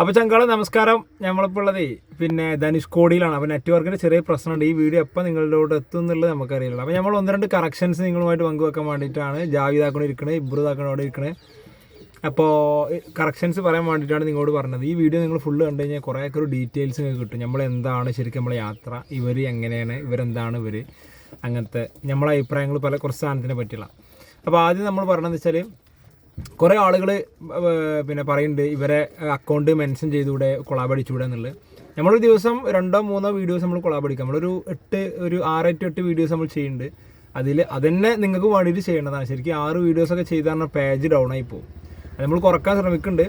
അപ്പോൾ ചങ്കാളെ നമസ്കാരം. നമ്മളിപ്പോൾ ഉള്ളത് പിന്നെ ധനുഷ്കോടിയിലാണ് അപ്പോൾ നെറ്റ്വർക്കിന്റെ ചെറിയ പ്രശ്നമുണ്ട്. ഈ വീഡിയോ എപ്പോൾ നിങ്ങളിലോട്ട് എത്തും എന്നുള്ളത് നമുക്കറിയില്ല അപ്പോൾ നമ്മൾ ഒന്ന് രണ്ട് കറക്ഷൻസ് നിങ്ങളുമായിട്ട് പങ്കുവെക്കാൻ വേണ്ടിയിട്ടാണ്. ജാവിതാക്കണം ഇരിക്കണേ അവിടെ ഇരിക്കണേ. അപ്പോൾ കറക്ഷൻസ് പറയാൻ വേണ്ടിയിട്ടാണ് നിങ്ങളോട് പറഞ്ഞത്. ഈ വീഡിയോ നിങ്ങൾ ഫുള്ള് കണ്ടു കഴിഞ്ഞാൽ കുറേയൊക്കെ ഒരു ഡീറ്റെയിൽസ് നിങ്ങൾക്ക് കിട്ടും. നമ്മൾ എന്താണ് ശരിക്കും നമ്മളെ യാത്ര ഇവർ എങ്ങനെയാണ് ഇവരെന്താണ് ഇവർ അങ്ങനത്തെ നമ്മളെ അഭിപ്രായങ്ങൾ പല കുറച്ച് സാധനത്തിനെ പറ്റിയുള്ള. അപ്പോൾ ആദ്യം നമ്മൾ പറഞ്ഞതെന്ന് വെച്ചാൽ കുറേ ആളുകൾ പിന്നെ പറയുന്നുണ്ട് ഇവരെ അക്കൗണ്ട് മെൻഷൻ ചെയ്തുകൂടെ കൊളാബ് അടിച്ചുകൂടെ എന്നുള്ളത്. നമ്മളൊരു ദിവസം രണ്ടോ മൂന്നോ വീഡിയോസ് നമ്മൾ കൊളാബ് നമ്മളൊരു എട്ട് ഒരു ആറ് ടു എട്ട് വീഡിയോസ് നമ്മൾ ചെയ്യുന്നുണ്ട്. അതിൽ അതന്നെ നിങ്ങൾക്ക് വേണ്ടിയിട്ട് ചെയ്യേണ്ടതാണ്. ശരിക്കും ആറ് വീഡിയോസൊക്കെ പറഞ്ഞാൽ പേജ് ഡൗൺ ആയി പോകും. അത് നമ്മൾ കുറയ്ക്കാൻ ശ്രമിക്കുന്നുണ്ട്.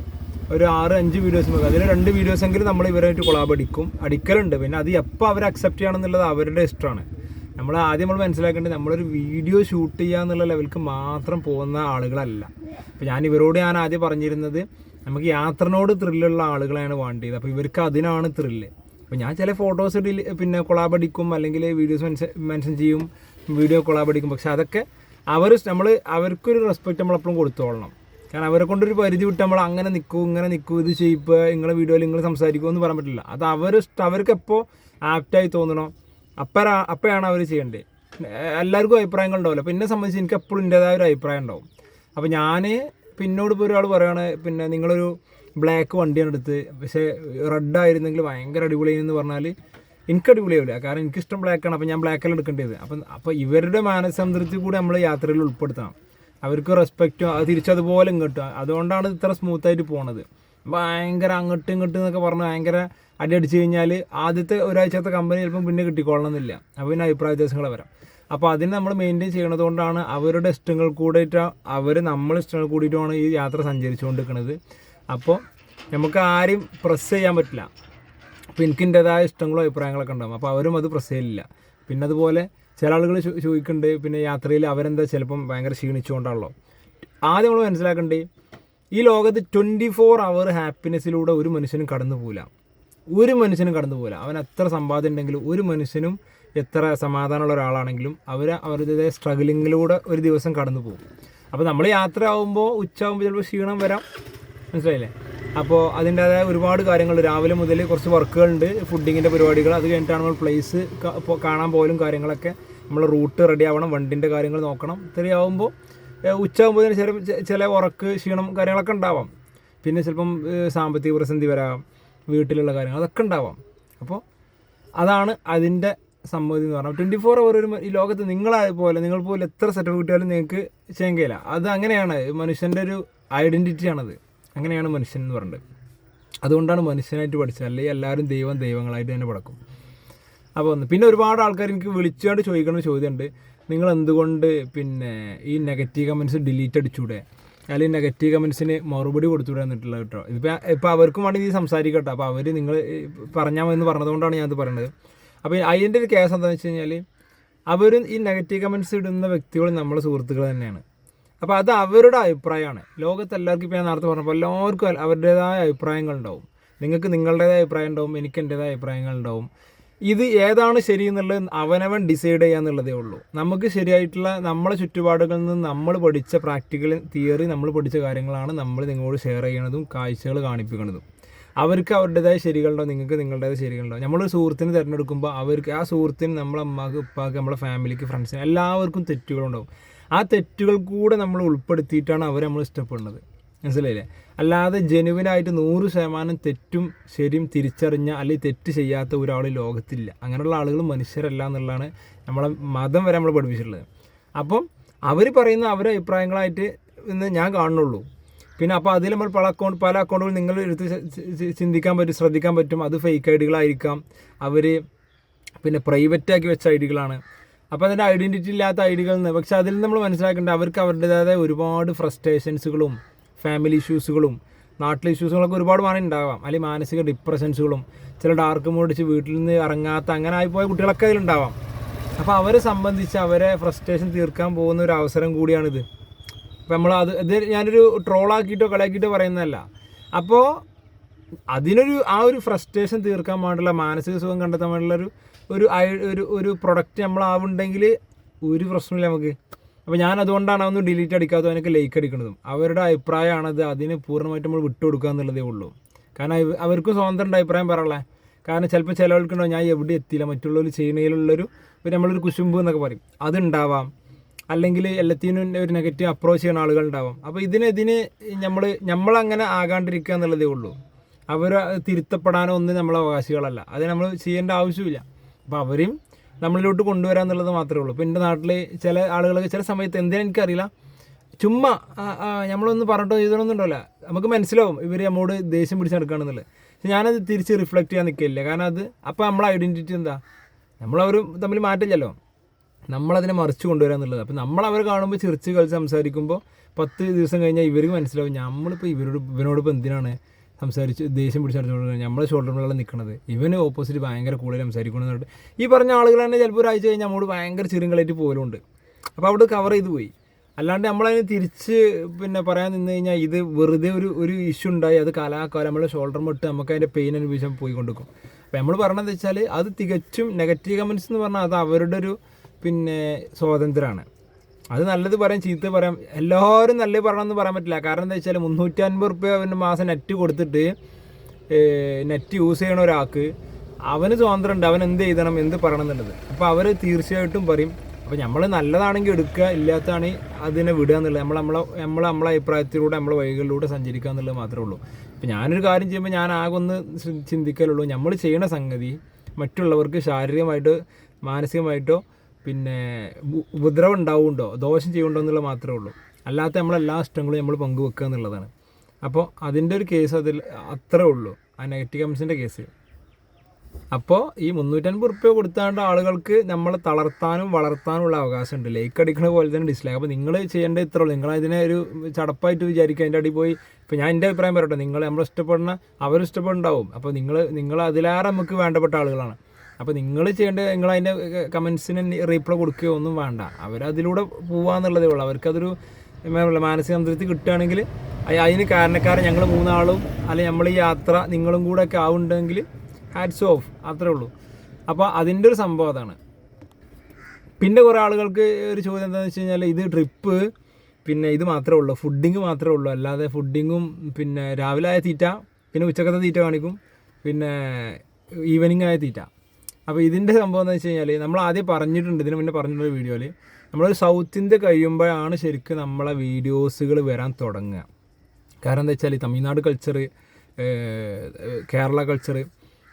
ഒരു ആറ് അഞ്ച് വീഡിയോസ് നോക്കുക അതിൽ രണ്ട് വീഡിയോസ് എങ്കിലും നമ്മൾ ഇവരായിട്ട് കൊളാബ് അടിക്കും. അടിക്കലുണ്ട്. പിന്നെ അത് എപ്പോൾ അവർ അക്സെപ്റ്റ് ചെയ്യണമെന്നുള്ളത് അവരുടെ ഇഷ്ടമാണ്. നമ്മൾ ആദ്യം നമ്മൾ മനസ്സിലാക്കേണ്ടത് നമ്മളൊരു വീഡിയോ ഷൂട്ട് ചെയ്യുക എന്നുള്ള ലെവൽക്ക് മാത്രം പോകുന്ന ആളുകളല്ല. അപ്പോൾ ഞാൻ ഇവരോട് ഞാൻ ആദ്യം പറഞ്ഞിരുന്നത് നമുക്ക് യാത്രനോട് ത്രില്ലുള്ള ആളുകളെയാണ് വേണ്ടത്. അപ്പോൾ ഇവർക്ക് അതിനാണ് ത്രില്ല് അപ്പോൾ ഞാൻ ചില ഫോട്ടോസ് പിന്നെ കൊളാബ് അടിക്കും അല്ലെങ്കിൽ വീഡിയോസ് മെൻഷൻ മെൻഷൻ ചെയ്യും വീഡിയോ കൊളാബ് അടിക്കും. പക്ഷെ അതൊക്കെ അവർ നമ്മൾ അവർക്കൊരു റെസ്പെക്റ്റ് നമ്മളെപ്പോഴും കൊടുത്തോളണം. കാരണം അവരെ കൊണ്ടൊരു പരിധി വിട്ട് നമ്മൾ അങ്ങനെ നിൽക്കൂ ഇങ്ങനെ നിൽക്കൂ ഇത് ചെയ്യിപ്പ് നിങ്ങളെ വീഡിയോയിൽ നിങ്ങൾ സംസാരിക്കുമോ എന്ന് പറയാൻ പറ്റില്ല. അത് അവർ അവർക്ക് എപ്പോൾ ആപ്റ്റായി തോന്നണോ അപ്പരാ അപ്പോഴാണ് അവർ ചെയ്യേണ്ടത് എല്ലാവർക്കും അഭിപ്രായങ്ങൾ ഉണ്ടാവില്ല. പിന്നെ സംബന്ധിച്ച് എനിക്ക് എപ്പോഴും എന്റെതായ ഒരു അഭിപ്രായം ഉണ്ടാവും. അപ്പോൾ ഞാൻ പിന്നോട് ഇപ്പോൾ ഒരാൾ പറയുകയാണ് പിന്നെ നിങ്ങളൊരു ബ്ലാക്ക് വണ്ടിയാണ് എടുത്ത് പക്ഷേ റെഡ് ആയിരുന്നെങ്കിൽ ഭയങ്കര അടിപൊളിയെന്ന് പറഞ്ഞാൽ എനിക്ക് അടിപൊളിയാവില്ല. കാരണം എനിക്കിഷ്ടം ബ്ലാക്കാണ് അപ്പോൾ ഞാൻ ബ്ലാക്കല്ല എടുക്കേണ്ടത്. അപ്പം അപ്പോൾ ഇവരുടെ മാനസംതൃപ്തി കൂടി നമ്മൾ യാത്രയിൽ ഉൾപ്പെടുത്തണം. അവർക്ക് റെസ്പെക്റ്റും അത് തിരിച്ചതുപോലെ ഇങ്ങോട്ടും. അതുകൊണ്ടാണ് ഇത്ര സ്മൂത്തായിട്ട് പോണത്. ഭയങ്കര അങ്ങോട്ടും ഇങ്ങോട്ടും എന്നൊക്കെ പറഞ്ഞ് ഭയങ്കര അടി അടിച്ചു കഴിഞ്ഞാൽ ആദ്യത്തെ ഒരാഴ്ചത്തെ കമ്പനി ചിലപ്പം പിന്നെ കിട്ടിക്കൊള്ളണമെന്നില്ല അപ്പോൾ പിന്നെ അഭിപ്രായ വ്യത്യാസങ്ങൾ വരാം. അപ്പോൾ അതിന് നമ്മൾ മെയിന്റെയിൻ ചെയ്യണത് കൊണ്ടാണ് അവരുടെ ഇഷ്ടങ്ങൾ കൂടിയിട്ട് അവർ നമ്മൾ ഇഷ്ടങ്ങൾ കൂടിയിട്ടുമാണ് ഈ യാത്ര സഞ്ചരിച്ചുകൊണ്ടിരിക്കുന്നത് അപ്പോൾ നമുക്ക് ആരെയും പ്രസ് ചെയ്യാൻ പറ്റില്ല. അപ്പോൾ എനിക്ക് എന്റെതായ ഇഷ്ടങ്ങളും അഭിപ്രായങ്ങളൊക്കെ ഉണ്ടാകും അപ്പോൾ അവരും അത് പ്രസ് ചെയ്യില്ല പിന്നെ അതുപോലെ ചില ആളുകൾ ചോദിക്കുന്നുണ്ട് പിന്നെ യാത്രയിൽ അവരെന്താ ചിലപ്പം ഭയങ്കര ക്ഷീണിച്ചുകൊണ്ടാണല്ലോ. ആദ്യം നമ്മൾ മനസ്സിലാക്കണ്ടേ ഈ ലോകത്ത് ട്വന്റി ഫോർ അവർ ഹാപ്പിനെസ്സിലൂടെ ഒരു മനുഷ്യനും കടന്നു പോകില്ല ഒരു മനുഷ്യനും കടന്നു പോകില്ല അവൻ എത്ര സമ്പാദ്യം ഉണ്ടെങ്കിലും ഒരു മനുഷ്യനും എത്ര സമാധാനമുള്ള ഒരാളാണെങ്കിലും അവർ അവരുടേതായ സ്ട്രഗിളിങ്ങിലൂടെ ഒരു ദിവസം കടന്നു പോകും. അപ്പോൾ നമ്മൾ യാത്ര ആകുമ്പോൾ ഉച്ചയാകുമ്പോൾ ചിലപ്പോൾ ക്ഷീണം വരാം. മനസ്സിലായില്ലേ? അപ്പോൾ അതിന്റേതായ ഒരുപാട് കാര്യങ്ങൾ രാവിലെ മുതൽ കുറച്ച് വർക്കുകളുണ്ട് ഫുഡിങ്ങിന്റെ പരിപാടികൾ അത് കഴിഞ്ഞിട്ടാണ് നമ്മൾ പ്ലേസ് കാണാൻ പോലും കാര്യങ്ങളൊക്കെ നമ്മൾ റൂട്ട് റെഡി ആവണം വണ്ടിന്റെ കാര്യങ്ങൾ നോക്കണം. ഇത്രയാവുമ്പോൾ ഉച്ചയാകുമ്പോൾ ചില ചില ഉറക്ക് ക്ഷീണം കാര്യങ്ങളൊക്കെ ഉണ്ടാവാം. പിന്നെ ചിലപ്പം സാമ്പത്തിക പ്രതിസന്ധി വരാം. വീട്ടിലുള്ള കാര്യങ്ങൾ അതൊക്കെ ഉണ്ടാവാം. അപ്പോൾ അതാണ് അതിന്റെ സമ്മതി എന്ന് പറഞ്ഞാൽ ട്വന്റി ഫോർ അവർ ഒരു ഈ ലോകത്ത് നിങ്ങളായപോലെ നിങ്ങൾ പോലെ എത്ര സെറ്റപ്പ് കിട്ടിയാലും നിങ്ങൾക്ക് ചെയ്യാൻ അത് അങ്ങനെയാണ് മനുഷ്യന്റെ ഒരു ഐഡന്റിറ്റിയാണത് അങ്ങനെയാണ് മനുഷ്യൻ എന്ന് പറയുന്നത് അതുകൊണ്ടാണ് മനുഷ്യനായിട്ട് പഠിച്ചത്. അല്ലെങ്കിൽ എല്ലാവരും ദൈവം ദൈവങ്ങളായിട്ട് തന്നെ പടക്കും അപ്പോൾ ഒന്ന് പിന്നെ ഒരുപാട് ആൾക്കാർ എനിക്ക് വിളിച്ചുകൊണ്ട് ചോദിക്കുന്ന ഒരു ചോദ്യമുണ്ട്. നിങ്ങൾ എന്തുകൊണ്ട് പിന്നെ ഈ നെഗറ്റീവ് കമൻസ് ഡിലീറ്റ് അടിച്ചൂടെ? അല്ലെങ്കിൽ നെഗറ്റീവ് കമൻസിന് മറുപടി കൊടുത്തൂടെ എന്നിട്ടുള്ളത് കേട്ടോ. ഇതിപ്പോൾ ഇപ്പോൾ അവർക്കും വേണമെങ്കിൽ ഇത് സംസാരിക്കട്ടെ. അപ്പോൾ അവർ നിങ്ങൾ പറഞ്ഞാൽ മതി എന്ന് പറഞ്ഞതുകൊണ്ടാണ് ഞാനത് പറയുന്നത് അപ്പോൾ അതിന്റെ ഒരു കേസ് എന്താണെന്ന് വെച്ച് കഴിഞ്ഞാൽ അവരും ഈ നെഗറ്റീവ് കമൻസ് ഇടുന്ന വ്യക്തികൾ നമ്മളെ സുഹൃത്തുക്കൾ തന്നെയാണ്. അപ്പോൾ അത് അവരുടെ അഭിപ്രായമാണ്. ലോകത്ത് എല്ലാവർക്കും ഇപ്പോൾ ഞാൻ നേരത്തെ പറഞ്ഞപ്പോൾ എല്ലാവർക്കും അവരുടേതായ അഭിപ്രായങ്ങളുണ്ടാവും നിങ്ങൾക്ക് നിങ്ങളുടേതായ അഭിപ്രായം ഉണ്ടാവും. എനിക്ക് എന്റേതായ അഭിപ്രായങ്ങൾ ഉണ്ടാവും. ഇത് ഏതാണ് ശരി എന്നുള്ളത് അവനവൻ ഡിസൈഡ് ചെയ്യാന്നുള്ളതേ ഉള്ളൂ. നമുക്ക് ശരിയായിട്ടുള്ള നമ്മുടെ ചുറ്റുപാടുകളിൽ നിന്ന് നമ്മൾ പഠിച്ച പ്രാക്ടിക്കൽ തിയറി നമ്മൾ പഠിച്ച കാര്യങ്ങളാണ് നമ്മൾ നിങ്ങളോട് ഷെയർ ചെയ്യണതും കാഴ്ചകൾ കാണിപ്പിക്കുന്നതും. അവർക്ക് അവരുടേതായ ശരികളുണ്ടാവും നിങ്ങൾക്ക് നിങ്ങളുടേതായ ശരികളുണ്ടാവും നമ്മളൊരു സുഹൃത്തിനെ തിരഞ്ഞെടുക്കുമ്പോൾ അവർക്ക് ആ സുഹൃത്തിന് നമ്മളെ അമ്മയ്ക്ക് ഉപ്പാക്ക് നമ്മളെ ഫാമിലിക്ക് ഫ്രണ്ട്സിന് എല്ലാവർക്കും തെറ്റുകളുണ്ടാവും. ആ തെറ്റുകൾ കൂടെ നമ്മൾ ഉൾപ്പെടുത്തിയിട്ടാണ് അവർ നമ്മൾ ഇഷ്ടപ്പെടുന്നത്. മനസ്സിലായില്ലേ? അല്ലാതെ ജെനുവിനായിട്ട് നൂറ് ശതമാനം തെറ്റും ശരിയും തിരിച്ചറിഞ്ഞ അല്ലെങ്കിൽ തെറ്റ് ചെയ്യാത്ത ഒരാൾ ലോകത്തില്ല അങ്ങനെയുള്ള ആളുകൾ മനുഷ്യരല്ല എന്നുള്ളതാണ് നമ്മളെ മതം വരെ നമ്മൾ പഠിപ്പിച്ചിട്ടുള്ളത്. അപ്പം അവർ പറയുന്ന അവരുടെ അഭിപ്രായങ്ങളായിട്ട് ഇന്ന് ഞാൻ കാണുന്നുള്ളൂ. പിന്നെ അപ്പോൾ അതിൽ നമ്മൾ പല അക്കൗണ്ട് പല അക്കൗണ്ടുകൾ നിങ്ങൾ എടുത്ത് ചിന്തിക്കാൻ പറ്റും ശ്രദ്ധിക്കാൻ പറ്റും. അത് ഫേക്ക് ഐ ഡികളായിരിക്കാം അവർ പിന്നെ പ്രൈവറ്റ് ആക്കി വെച്ച ഐഡികളാണ് ഡികളാണ്. അപ്പോൾ അതിന്റെ ഐഡന്റിറ്റി ഇല്ലാത്ത ഐ ഡികളിൽ നിന്ന് പക്ഷേ അതിൽ നമ്മൾ മനസ്സിലാക്കേണ്ടത് അവർക്ക് അവരുടേതായ ഒരുപാട് ഫ്രസ്ട്രേഷൻസുകളും ഫാമിലി ഇഷ്യൂസുകളും നാട്ടിലെ ഇഷ്യൂസുകളൊക്കെ ഒരുപാട് മാറി ഉണ്ടാവാം അല്ലെങ്കിൽ മാനസിക ഡിപ്രഷൻസുകളും ചില ഡാർക്ക് മൂടിച്ച് വീട്ടിൽ നിന്ന് ഇറങ്ങാത്ത അങ്ങനെ ആയിപ്പോയ കുട്ടികളൊക്കെ അതിലുണ്ടാവാം. അപ്പോൾ അവരെ സംബന്ധിച്ച് അവരെ ഫ്രസ്ട്രേഷൻ തീർക്കാൻ പോകുന്ന ഒരു അവസരം കൂടിയാണിത്. അപ്പോൾ നമ്മൾ അത് ഇത് ഞാനൊരു ട്രോളാക്കിയിട്ടോ കളിയാക്കിയിട്ടോ പറയുന്നതല്ല. അപ്പോൾ അതിനൊരു ആ ഒരു ഫ്രസ്ട്രേഷൻ തീർക്കാൻ വേണ്ടിയുള്ള മാനസിക സുഖം കണ്ടെത്താൻ വേണ്ടിയുള്ള ഒരു ഒരു ഒരു പ്രൊഡക്റ്റ് നമ്മളാവുണ്ടെങ്കിൽ ഒരു പ്രശ്നമില്ല നമുക്ക്. അപ്പോൾ ഞാൻ അതുകൊണ്ടാണ് അതൊന്നും ഡിലീറ്റ് അടിക്കാത്തതും എനിക്ക് ലൈക്ക് അടിക്കുന്നതും അവരുടെ അഭിപ്രായമാണത് അതിന് പൂർണമായിട്ട് നമ്മൾ വിട്ടുകൊടുക്കുക എന്നുള്ളതേ ഉള്ളൂ. കാരണം അവർക്ക് അവർക്കും സ്വതന്ത്രം ഉണ്ട് അഭിപ്രായം പറയാനുള്ള. കാരണം ചിലപ്പോൾ ചിലവർക്കുണ്ടോ ഞാൻ എവിടെ എത്തിയില്ല മറ്റുള്ളവർ ചെയ്യുന്നതിലുള്ളൊരു ഒരു നമ്മളൊരു കുശുമ്പ് എന്നൊക്കെ പറയും. അതുണ്ടാവാം. അല്ലെങ്കിൽ എല്ലാത്തിനും ഒരു നെഗറ്റീവ് അപ്രോച്ച് ചെയ്യുന്ന ആളുകൾ ഉണ്ടാവാം. അപ്പോൾ ഇതിന് ഇതിന് നമ്മൾ നമ്മളങ്ങനെ ആകാണ്ടിരിക്കുക എന്നുള്ളതേ ഉള്ളൂ. അവർ തിരുത്തപ്പെടാനോ ഒന്നും നമ്മളെ അവകാശികളല്ല. അത് നമ്മൾ ചെയ്യേണ്ട ആവശ്യമില്ല. അപ്പോൾ അവരെയും നമ്മളിലോട്ട് കൊണ്ടുവരാൻ എന്നുള്ളത് മാത്രമേ ഉള്ളൂ. ഇപ്പോൾ എന്റെ നാട്ടിൽ ചില ആളുകളൊക്കെ ചില സമയത്ത് എന്തിനാ എനിക്കറിയില്ല. ചുമ്മാ നമ്മളൊന്ന് പറഞ്ഞിട്ടോ ചെയ്തോന്നൊന്നും ഉണ്ടാവില്ല നമുക്ക് മനസ്സിലാവും ഇവർ നമ്മോട് ദേഷ്യം പിടിച്ച് നടക്കുകയാണെന്നുള്ളത് പക്ഷെ ഞാനത് തിരിച്ച് റിഫ്ലക്റ്റ് ചെയ്യാൻ നിൽക്കില്ല കാരണം അത് അപ്പോൾ നമ്മളെ ഐഡന്റിറ്റി എന്താ? നമ്മളവരും തമ്മിൽ മാറ്റില്ലല്ലോ നമ്മളതിനെ മറിച്ച് കൊണ്ടുവരിക എന്നുള്ളത്. അപ്പോൾ നമ്മൾ അവരെ കാണുമ്പോൾ ചിരിച്ച് കളിച്ച് സംസാരിക്കുമ്പോൾ പത്ത് ദിവസം കഴിഞ്ഞാൽ ഇവർക്ക് മനസ്സിലാവും. നമ്മളിപ്പോൾ ഇവരോട് ഇവനോട് ഇപ്പോൾ എന്തിനാണ്? സംസാരിച്ച് ദേഷ്യം പിടിച്ച് നടത്തുകൊണ്ട് നമ്മളെ മേളിൽ നിൽക്കുന്നത് ഇവന് ഓപ്പോസിറ്റ് ഭയങ്കര കൂടുതൽ സംസാരിക്കണം എന്നിട്ട് ഈ പറഞ്ഞ ആളുകൾ തന്നെ ചിലപ്പോൾ ഒരാഴ്ച കഴിഞ്ഞാൽ നമ്മോട് ഭയങ്കര ചിരുങ്കളായിട്ട് പോലുണ്ട് അപ്പോൾ അവിടെ കവർ ചെയ്ത് പോയി. അല്ലാണ്ട് നമ്മളതിന് തിരിച്ച് പിന്നെ പറയാൻ നിന്ന് കഴിഞ്ഞാൽ ഇത് വെറുതെ ഒരു ഒരു ഇഷ്യൂ ഉണ്ടായി. അത് കാലാകാലം. നമ്മളെ ഷോൾഡർ ഇട്ട് നമുക്ക് അതിന്റെ പെയിൻ അനുഭവിച്ചാൽ പോയി കൊണ്ടിരിക്കും അപ്പോൾ നമ്മൾ പറഞ്ഞതെന്ന് വെച്ചാൽ അത് തികച്ചും നെഗറ്റീവ് കമൻസ് എന്ന് പറഞ്ഞാൽ അത് അവരുടെ ഒരു പിന്നെ സ്വാതന്ത്ര്യമാണ്. അത് നല്ലത് പറയാം ചീത്ത പറയാം. എല്ലാവരും നല്ലത് പറയണമെന്ന് പറയാൻ പറ്റില്ല. കാരണം എന്താ വെച്ചാൽ മുന്നൂറ്റി അൻപത് റുപ്യ അവന്റെ മാസം നെറ്റ് കൊടുത്തിട്ട് നെറ്റ് യൂസ് ചെയ്യണ ഒരാൾക്ക് അവന് സ്വാതന്ത്ര്യം ഉണ്ട് അവൻ എന്ത് എഴുതണം എന്ത് പറയണം എന്നുള്ളത്. അപ്പോൾ അവർ തീർച്ചയായിട്ടും പറയും. അപ്പോൾ നമ്മൾ നല്ലതാണെങ്കിൽ എടുക്കുക ഇല്ലാത്തതാണെങ്കിൽ അതിനെ വിടുക എന്നുള്ളത്. നമ്മൾ നമ്മളെ നമ്മൾ നമ്മളെ അഭിപ്രായത്തിലൂടെ നമ്മളെ വഴികളിലൂടെ സഞ്ചരിക്കുക എന്നുള്ളത് മാത്രമേ ഉള്ളൂ. ഇപ്പം ഞാനൊരു കാര്യം ചെയ്യുമ്പോൾ ഞാൻ ആകെ ഒന്ന് ചിന്തിക്കലുള്ളൂ. നമ്മൾ ചെയ്യണ സംഗതി മറ്റുള്ളവർക്ക് ശാരീരികമായിട്ടോ മാനസികമായിട്ടോ പിന്നെ ഉപദ്രവം ഉണ്ടാവുണ്ടോ? ദോഷം ചെയ്യുന്നുണ്ടോ എന്നുള്ളത് മാത്രമേ ഉള്ളൂ. അല്ലാത്ത നമ്മളെല്ലാ ഇഷ്ടങ്ങളും നമ്മൾ പങ്കുവെക്കുക എന്നുള്ളതാണ്. അപ്പോൾ അതിന്റെ ഒരു കേസ് അതിൽ അത്രേ ഉള്ളൂ. ആ നെഗറ്റീവ് കമൻസിന്റെ കേസ് അപ്പോൾ ഈ മുന്നൂറ്റൻപത് റുപ്യ കൊടുത്താണ്ട് ആളുകൾക്ക് നമ്മളെ തളർത്താനും വളർത്താനുമുള്ള അവകാശമുണ്ട്. ലൈക്ക് അടിക്കണ പോലെ തന്നെ ഡിസ്ലൈക്ക് അപ്പോൾ നിങ്ങൾ ചെയ്യേണ്ടത് ഇത്ര ഉള്ളൂ. നിങ്ങൾ അതിനെ ഒരു ചടപ്പായിട്ട് വിചാരിക്കുക അതിന്റെ അടി പോയി. ഇപ്പോൾ ഞാൻ എന്റെ അഭിപ്രായം പറയട്ടെ. നിങ്ങൾ നമ്മൾ ഇഷ്ടപ്പെടുന്ന അവരും ഇഷ്ടപ്പെടുന്നുണ്ടാവും. അപ്പോൾ നിങ്ങൾ നിങ്ങൾ അതിലേറെ നമുക്ക് വേണ്ടപ്പെട്ട ആളുകളാണ്. അപ്പോൾ നിങ്ങൾ ചെയ്യേണ്ടത് നിങ്ങൾ അതിന്റെ കമൻസിന് റീപ്ലൈ കൊടുക്കുകയോ ഒന്നും വേണ്ട. അവരതിലൂടെ പോവാന്നുള്ളതേ ഉള്ളൂ. അവർക്കതൊരു മാനസിക സംതൃപ്തി കിട്ടുകയാണെങ്കിൽ അതിന് കാരണക്കാരൻ ഞങ്ങൾ മൂന്നാളും അല്ലെങ്കിൽ നമ്മൾ ഈ യാത്ര നിങ്ങളും കൂടെ ഒക്കെ ആവുന്നുണ്ടെങ്കിൽ ഹാറ്റ്സ് ഓഫ് അത്രേ ഉള്ളൂ. അപ്പോൾ അതിന്റെ ഒരു സംഭവം അതാണ്. പിന്നെ കുറേ ആളുകൾക്ക് ഒരു ചോദ്യം എന്താണെന്ന് വെച്ച് കഴിഞ്ഞാൽ ഇത് ട്രിപ്പ് പിന്നെ ഇത് മാത്രമേ ഉള്ളൂ. ഫുഡിങ് മാത്രമേ ഉള്ളൂ. അല്ലാതെ ഫുഡിങ്ങും പിന്നെ രാവിലെ ആയ തീറ്റ പിന്നെ ഉച്ചക്കത്തെ തീറ്റ കാണിക്കും. പിന്നെ ഈവനിങ് ആയ തീറ്റ. അപ്പോൾ ഇതിന്റെ സംഭവം എന്ന് വെച്ച് കഴിഞ്ഞാൽ നമ്മൾ ആദ്യം പറഞ്ഞിട്ടുണ്ട് ഇതിന് മുന്നേ പറഞ്ഞിട്ടുള്ള വീഡിയോയിൽ നമ്മളൊരു സൗത്ത് ഇന്ത്യ കഴിയുമ്പോഴാണ് ശരിക്കും നമ്മളെ വീഡിയോസുകൾ വരാൻ തുടങ്ങുക. കാരണം എന്താ വെച്ചാൽ തമിഴ്നാട് കൾച്ചർ കേരള കൾച്ചർ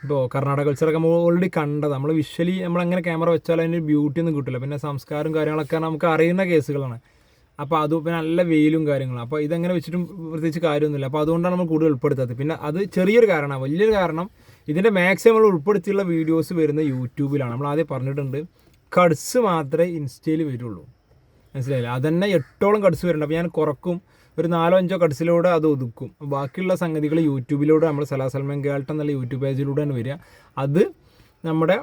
ഇപ്പോൾ കർണാടക കൾച്ചറൊക്കെ നമ്മൾ ഓൾറെഡി കണ്ടത്. നമ്മൾ വിഷ്വലി നമ്മളെങ്ങനെ ക്യാമറ വെച്ചാൽ അതിന്റെ ബ്യൂട്ടി ഒന്നും കിട്ടില്ല പിന്നെ സംസ്കാരം കാര്യങ്ങളൊക്കെ നമുക്ക് അറിയുന്ന കേസുകളാണ്. അപ്പോൾ അത് പിന്നെ നല്ല വെയിലും കാര്യങ്ങളും. അപ്പോൾ ഇതെങ്ങനെ വെച്ചിട്ടും പ്രത്യേകിച്ച് കാര്യമൊന്നുമില്ല. അപ്പോൾ അതുകൊണ്ടാണ് നമ്മൾ കൂടുതൽ ഉൾപ്പെടുത്താത്തത്. പിന്നെ അത് ചെറിയൊരു കാരണമാണ്. വലിയൊരു കാരണം ഇതിന്റെ മാക്സിമം നമ്മൾ ഉൾപ്പെടുത്തിയുള്ള വീഡിയോസ് വരുന്ന യൂട്യൂബിലാണ്. നമ്മൾ ആദ്യം പറഞ്ഞിട്ടുണ്ട് കട്സ് മാത്രമേ ഇൻസ്റ്റയിൽ വരുള്ളൂ. മനസ്സിലായില്ല? അതന്നെ എട്ടോളം കട്സ് വരുന്നുണ്ട്. അപ്പോൾ ഞാൻ കുറക്കും ഒരു നാലോ അഞ്ചോ കട്സിലൂടെ അത് ഒതുക്കും. ബാക്കിയുള്ള സംഗതികൾ യൂട്യൂബിലൂടെ നമ്മൾ സലാ സൽമാൻ ഗേൾട്ട് എന്നുള്ള യൂട്യൂബ് പേജിലൂടെയാണ് വരിക. അത് നമ്മുടെ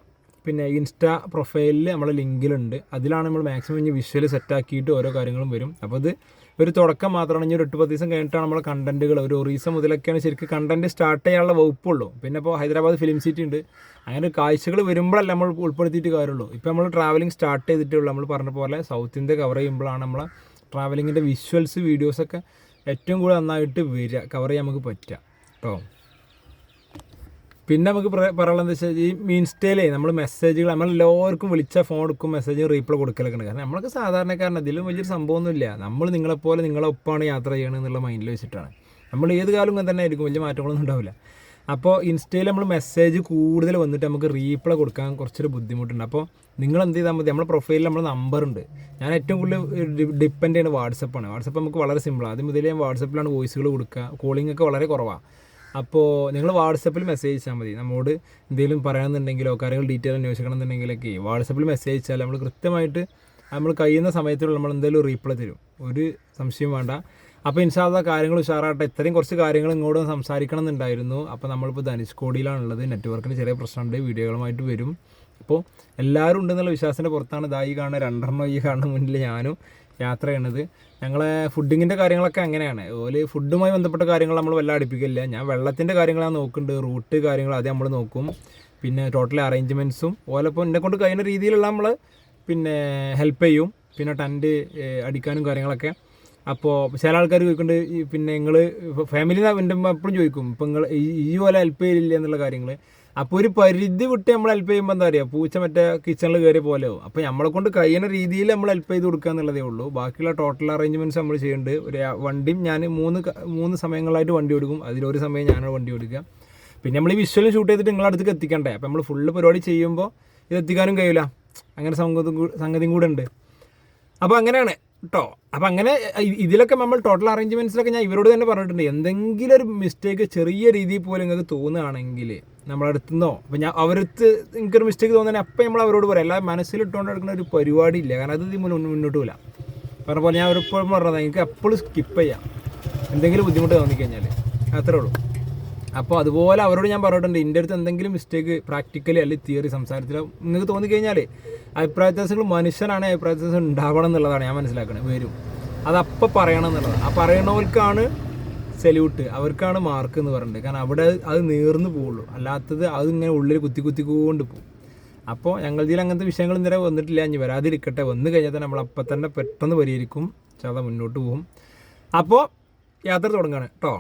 പിന്നെ ഇൻസ്റ്റാ പ്രൊഫൈലിൽ നമ്മളെ ലിങ്കിലുണ്ട് അതിലാണ് നമ്മൾ മാക്സിമം ഇനി വിഷ്വൽ സെറ്റാക്കിയിട്ട് ഓരോ കാര്യങ്ങളും വരും. അപ്പോൾ അത് ഒരു തുടക്കം മാത്രമാണ് ഇനി ഒരു എട്ട് പത്ത് ദിവസം കഴിഞ്ഞിട്ടാണ് നമ്മൾ കണ്ടന്റുകൾ ഒരു ഒറീസ മുതലൊക്കെയാണ് ശരിക്കും കണ്ടന്റ് സ്റ്റാർട്ട് ചെയ്യാനുള്ള വകുപ്പുള്ളൂ. പിന്നെ ഇപ്പോൾ ഹൈദരാബാദ് ഫിലിം സിറ്റി ഉണ്ട്. അങ്ങനെ കാഴ്ചകൾ വരുമ്പോഴല്ല നമ്മൾ ഉൾപ്പെടുത്തിയിട്ട് കാര്യമുള്ളൂ. ഇപ്പോൾ നമ്മൾ ട്രാവലിംഗ് സ്റ്റാർട്ട് ചെയ്തിട്ടുള്ളൂ. നമ്മൾ പറഞ്ഞ പോലെ സൗത്ത് ഇന്ത്യ കവർ ചെയ്യുമ്പോഴാണ് നമ്മൾ ട്രാവലിങ്ങിന്റെ വിഷ്വൽസ് വീഡിയോസൊക്കെ ഏറ്റവും കൂടുതൽ നന്നായിട്ട് വരിക കവർ ചെയ്യാൻ നമുക്ക് പറ്റുക കേട്ടോ പിന്നെ നമുക്ക് പറ- പറയാനുള്ളത് എന്താ വെച്ചാൽ ഈ ഇൻസ്റ്റയിലേ നമ്മൾ മെസ്സേജുകൾ നമ്മൾ എല്ലാവർക്കും വിളിച്ച ഫോൺ എടുക്കും മെസ്സേജ് റീപ്ലൈ കൊടുക്കലൊക്കെ ഉണ്ട്. കാരണം നമ്മൾക്ക് സാധാരണക്കാരൻ അതിലും വലിയൊരു സംഭവമൊന്നുമില്ല. നമ്മൾ നിങ്ങളെപ്പോലെ നിങ്ങളെ ഒപ്പമാണ് യാത്ര ചെയ്യണം എന്നുള്ള മൈൻഡിൽ വെച്ചിട്ടാണ്. നമ്മൾ ഏത് കാലം തന്നെ ആയിരിക്കും. വലിയ മാറ്റങ്ങളൊന്നും ഉണ്ടാവില്ല. അപ്പോൾ ഇൻസ്റ്റയിൽ നമ്മൾ മെസ്സേജ് കൂടുതൽ വന്നിട്ട് നമുക്ക് റീപ്ലൈ കൊടുക്കാൻ കുറച്ചൊരു ബുദ്ധിമുട്ടുണ്ട്. അപ്പോൾ നിങ്ങൾ എന്ത് ചെയ്താൽ മതി? നമ്മുടെ പ്രൊഫൈലിൽ നമ്മുടെ നമ്പർ ഉണ്ട്. ഞാൻ ഏറ്റവും കൂടുതൽ ഡിപ്പെൻഡ് ചെയ്യുന്നത് വാട്സപ്പാണ്. വാട്സപ്പ് നമുക്ക് വളരെ സിമ്പിളാണ് ആദ്യം മുതലേ ഞാൻ വാട്സപ്പിലാണ് വോയിസുകൾ കൊടുക്കുക. കോളിംഗ് ഒക്കെ വളരെ കുറവാണ് അപ്പോൾ നിങ്ങൾ വാട്സപ്പിൽ മെസ്സേജ് അയച്ചാൽ മതി. നമ്മോട് എന്തെങ്കിലും പറയണമെന്നുണ്ടെങ്കിലോ കാര്യങ്ങൾ ഡീറ്റെയിൽ അന്വേഷിക്കണം എന്നുണ്ടെങ്കിലൊക്കെ വാട്സപ്പിൽ മെസ്സേജ് അയച്ചാൽ നമ്മൾ കൃത്യമായിട്ട് നമ്മൾ കഴിയുന്ന സമയത്തുള്ള നമ്മൾ എന്തെങ്കിലും റീപ്ലൈ തരും. ഒരു സംശയം വേണ്ട. അപ്പോൾ ഇൻഷാല്ല കാര്യങ്ങൾ ഉഷാറാട്ടെ ഇത്രയും കുറച്ച് കാര്യങ്ങൾ ഇങ്ങോട്ട് സംസാരിക്കണം എന്നുണ്ടായിരുന്നു അപ്പോൾ നമ്മളിപ്പോൾ ധനുഷ്കോടിയിലാണുള്ളത്. നെറ്റ്വർക്കിന് ചെറിയ പ്രശ്നമുണ്ട്. വീഡിയോകളുമായിട്ട് വരും. അപ്പോൾ എല്ലാവരും ഉണ്ടെന്നുള്ള വിശ്വാസത്തിന്റെ പുറത്താണ് ഇതായി കാണുന്ന രണ്ടെണ്ണം ഈ കാണുന്ന മുന്നിൽ ഞാനും യാത്ര ചെയ്യണത്. ഞങ്ങളെ ഫുഡിങ്ങിന്റെ കാര്യങ്ങളൊക്കെ അങ്ങനെയാണ്. ഓൽ ഫുഡുമായി ബന്ധപ്പെട്ട കാര്യങ്ങൾ നമ്മൾ വല്ല അടുപ്പിക്കില്ല ഞാൻ വെള്ളത്തിന്റെ കാര്യങ്ങളാണ് നോക്കുന്നുണ്ട് റൂട്ട് കാര്യങ്ങൾ അത് നമ്മൾ നോക്കും. പിന്നെ ടോട്ടൽ അറേഞ്ച്മെന്റ്സും ഓലപ്പോൾ എന്നെ കൊണ്ട് കഴിയുന്ന രീതിയിലുള്ള നമ്മൾ പിന്നെ ഹെൽപ്പ് ചെയ്യും. പിന്നെ ടെന്റ് അടിക്കാനും കാര്യങ്ങളൊക്കെ. അപ്പോൾ ചില ആൾക്കാർ ചോദിക്കുന്നുണ്ട് പിന്നെ നിങ്ങൾ ഫാമിലി എന്റെ എപ്പോഴും ചോദിക്കും ഇപ്പം നിങ്ങൾ ഈ പോലെ ഹെൽപ്പ് ചെയ്യില്ല എന്നുള്ള കാര്യങ്ങൾ അപ്പോൾ ഒരു പരിധി വിട്ട് നമ്മൾ ഹെൽപ്പ് ചെയ്യുമ്പോൾ എന്താ പറയുക പൂച്ച മറ്റേ കിച്ചണിൽ കയറി പോലെയോ. അപ്പോൾ നമ്മളെ കൊണ്ട് കഴിയുന്ന രീതിയിൽ നമ്മൾ ഹെൽപ്പ് ചെയ്ത് കൊടുക്കുക എന്നുള്ളതേ ഉള്ളൂ. ബാക്കിയുള്ള ടോട്ടൽ അറേഞ്ച്മെന്റ്സ് നമ്മൾ ചെയ്യുന്നുണ്ട്. ഒരു വണ്ടിയും ഞാൻ മൂന്ന് മൂന്ന് സമയങ്ങളായിട്ട് വണ്ടി കൊടുക്കും അതിലൊരു സമയം ഞാനാണ് വണ്ടി കൊടുക്കുക പിന്നെ നമ്മൾ ഈ വിഷ്വലും ഷൂട്ട് ചെയ്തിട്ട് നിങ്ങളുടെ അടുത്തേക്ക് എത്തിക്കണ്ടേ? അപ്പോൾ നമ്മൾ ഫുള്ള് പരിപാടി ചെയ്യുമ്പോൾ ഇത് എത്തിക്കാനും കഴിയില്ല അങ്ങനെ സംഗതി സംഗതിയും കൂടെ ഉണ്ട്. അപ്പോൾ അങ്ങനെയാണ് കേട്ടോ അപ്പോൾ അങ്ങനെ ഇതിലൊക്കെ നമ്മൾ ടോട്ടൽ അറേഞ്ച്മെന്റ്സിലൊക്കെ ഞാൻ ഇവരോട് തന്നെ പറഞ്ഞിട്ടുണ്ട്. എന്തെങ്കിലും ഒരു മിസ്റ്റേക്ക് ചെറിയ രീതിയിൽ പോലും നിങ്ങൾക്ക് തോന്നുകയാണെങ്കിൽ നമ്മളടുത്ത് നിന്നോ അപ്പം ഞാൻ അവരടുത്ത് എനിക്കൊരു മിസ്റ്റേക്ക് തോന്നുന്നത് അപ്പം നമ്മൾ അവരോട് പറയാം. അല്ലാതെ മനസ്സിലിട്ടുകൊണ്ട് നടക്കുന്ന ഒരു പരിപാടി ഇല്ല കാരണം അത് മുന്നോട്ട് പോകില്ല പറഞ്ഞ പോലെ ഞാൻ അവരെപ്പോഴും പറഞ്ഞത്. എനിക്ക് എപ്പോഴും സ്കിപ്പ് ചെയ്യാം. എന്തെങ്കിലും ബുദ്ധിമുട്ട് തോന്നിക്കഴിഞ്ഞാൽ അത്രേ ഉള്ളൂ. അപ്പോൾ അതുപോലെ അവരോട് ഞാൻ പറഞ്ഞിട്ടുണ്ട് എന്റെ അടുത്ത് എന്തെങ്കിലും മിസ്റ്റേക്ക് പ്രാക്ടിക്കലി അല്ലെങ്കിൽ തിയറി സംസാരത്തിലോ നിങ്ങൾക്ക് തോന്നിക്കഴിഞ്ഞാൽ അഭിപ്രായ വ്യത്യാസങ്ങൾ മനുഷ്യനാണ് അഭിപ്രായ വ്യത്യാസം ഉണ്ടാവണം എന്നുള്ളതാണ് ഞാൻ മനസ്സിലാക്കുന്നത് വരും. അതപ്പോൾ പറയണം എന്നുള്ളത് ആ പറയണവർക്കാണ് സല്യൂട്ട് അവർക്കാണ് മാർക്ക് എന്ന് പറയുന്നത് കാരണം അവിടെ അത് നേർന്നു പോവുള്ളൂ അല്ലാത്തത് അത് ഇങ്ങനെ ഉള്ളിൽ കുത്തി കുത്തിക്കൊണ്ട് പോകും. അപ്പോൾ ഞങ്ങളുടെ അങ്ങനത്തെ വിഷയങ്ങൾ ഇന്നലെ വന്നിട്ടില്ല. ഇനി വരാതിരിക്കട്ടെ. വന്നു കഴിഞ്ഞാൽ തന്നെ നമ്മൾ അപ്പം തന്നെ പെട്ടെന്ന് പരിഹരിക്കും. ചത മുന്നോട്ട് പോകും. അപ്പോൾ യാത്ര തുടങ്ങുകയാണ് കേട്ടോ